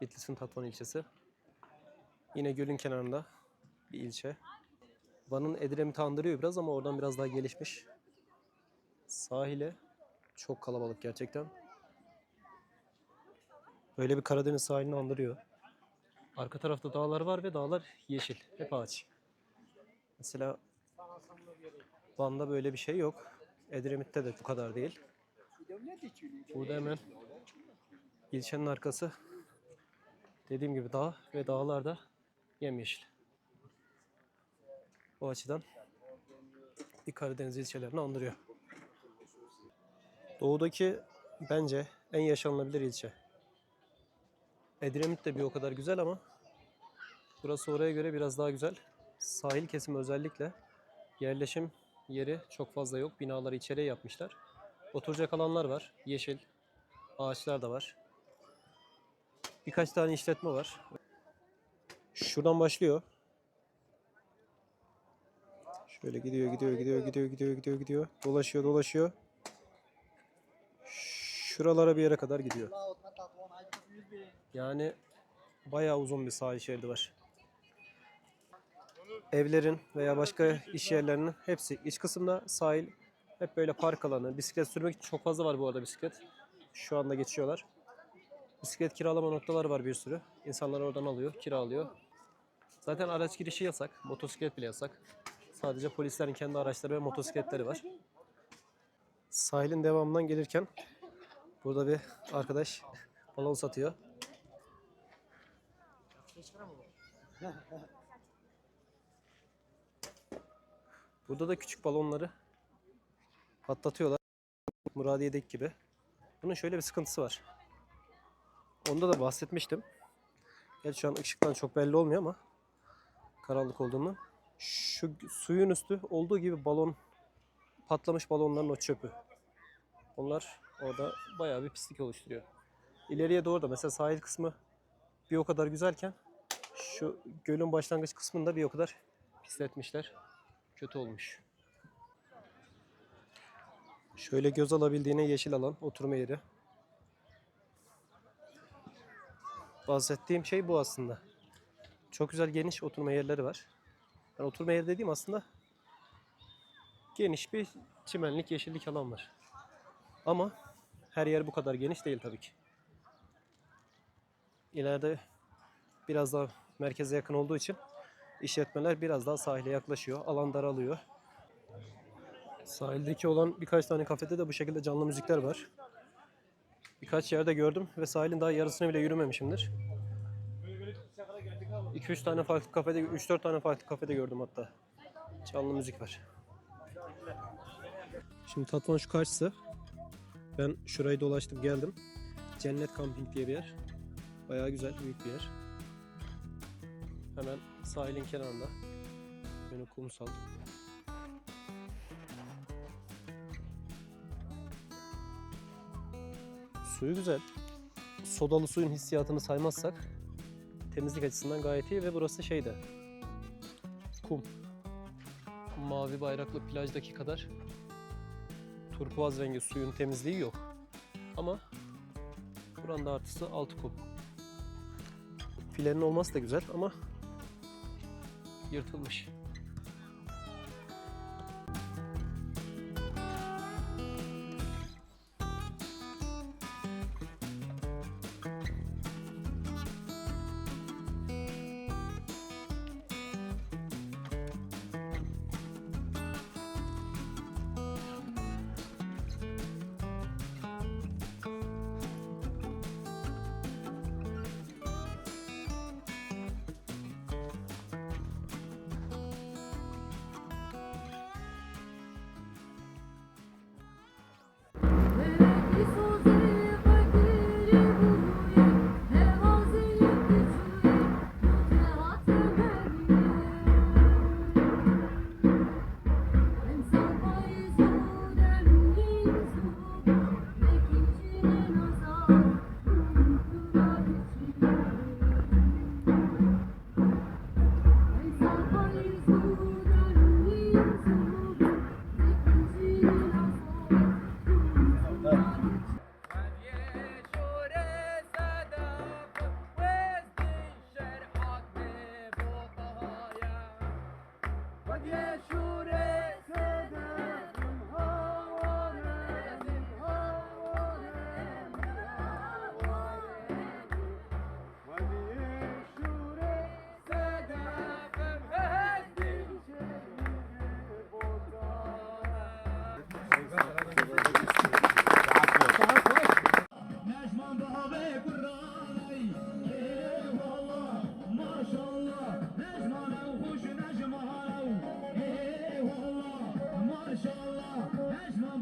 Bitlis'in Tatvan ilçesi. Yine gölün kenarında bir ilçe. Van'ın Edremit'i andırıyor biraz ama oradan biraz daha gelişmiş. Sahile çok kalabalık gerçekten. Böyle bir Karadeniz sahilini andırıyor. Arka tarafta dağlar var ve dağlar yeşil. Hep ağaç. Mesela Van'da böyle bir şey yok. Edremit'te de bu kadar değil. Burada hemen ilçenin arkası dediğim gibi dağ ve dağlarda yemyeşil. O açıdan bir Karadeniz ilçelerini andırıyor. Doğudaki bence en yaşanılabilir ilçe. Edremit de bir o kadar güzel ama burası oraya göre biraz daha güzel. Sahil kesimi özellikle yerleşim yeri çok fazla yok. Binaları içeriye yapmışlar. Oturacak alanlar var. Yeşil. Ağaçlar da var. Birkaç tane işletme var. Şuradan başlıyor. Şöyle gidiyor, gidiyor, gidiyor, gidiyor, gidiyor, gidiyor, gidiyor. Dolaşıyor, dolaşıyor. Şuralara bir yere kadar gidiyor. Yani bayağı uzun bir sahil şeridi var. Evlerin veya başka iş yerlerinin hepsi iç kısımda sahil hep böyle park alanı. Bisiklet sürmek çok fazla var bu arada bisiklet. Şu anda geçiyorlar. Bisiklet kiralama noktaları var bir sürü. İnsanlar oradan alıyor, kiralıyor. Zaten araç girişi yasak. Motosiklet bile yasak. Sadece polislerin kendi araçları ve motosikletleri var. Sahilin devamından gelirken burada bir arkadaş balon satıyor. Burada da küçük balonları patlatıyorlar. Muradiye'deki gibi. Bunun şöyle bir sıkıntısı var. Onda da bahsetmiştim. Gerçi şu an ışıktan çok belli olmuyor ama karanlık olduğunu. Şu suyun üstü olduğu gibi balon patlamış balonların o çöpü. Onlar orada bayağı bir pislik oluşturuyor. İleriye doğru da mesela sahil kısmı bir o kadar güzelken şu gölün başlangıç kısmında bir o kadar pisletmişler. Kötü olmuş. Şöyle göz alabildiğine yeşil alan, oturma yeri. Bahsettiğim şey bu aslında. Çok güzel geniş oturma yerleri var. Yani oturma yeri dediğim aslında geniş bir çimenlik, yeşillik alan var. Ama her yer bu kadar geniş değil tabii ki. İleride biraz daha merkeze yakın olduğu için işletmeler biraz daha sahile yaklaşıyor. Alan daralıyor. Sahildeki olan birkaç tane kafede de bu şekilde canlı müzikler var. Birkaç yerde gördüm ve sahilin daha yarısını bile yürümemişimdir. 2-3 tane farklı kafede, 3-4 tane farklı kafede gördüm hatta. Canlı müzik var. Şimdi Tatvan şu karşısı. Ben şurayı dolaştım geldim. Cennet Camping diye bir yer. Bayağı güzel, büyük bir yer. Hemen sahilin kenarında. Önü kumsal. Suyu güzel. Sodalı suyun hissiyatını saymazsak temizlik açısından gayet iyi ve burası şeyde kum. Mavi bayraklı plajdaki kadar turkuaz rengi suyun temizliği yok. Ama buranın da artısı altı kum. Filenin olması da güzel ama yırtılmış. true. As mãos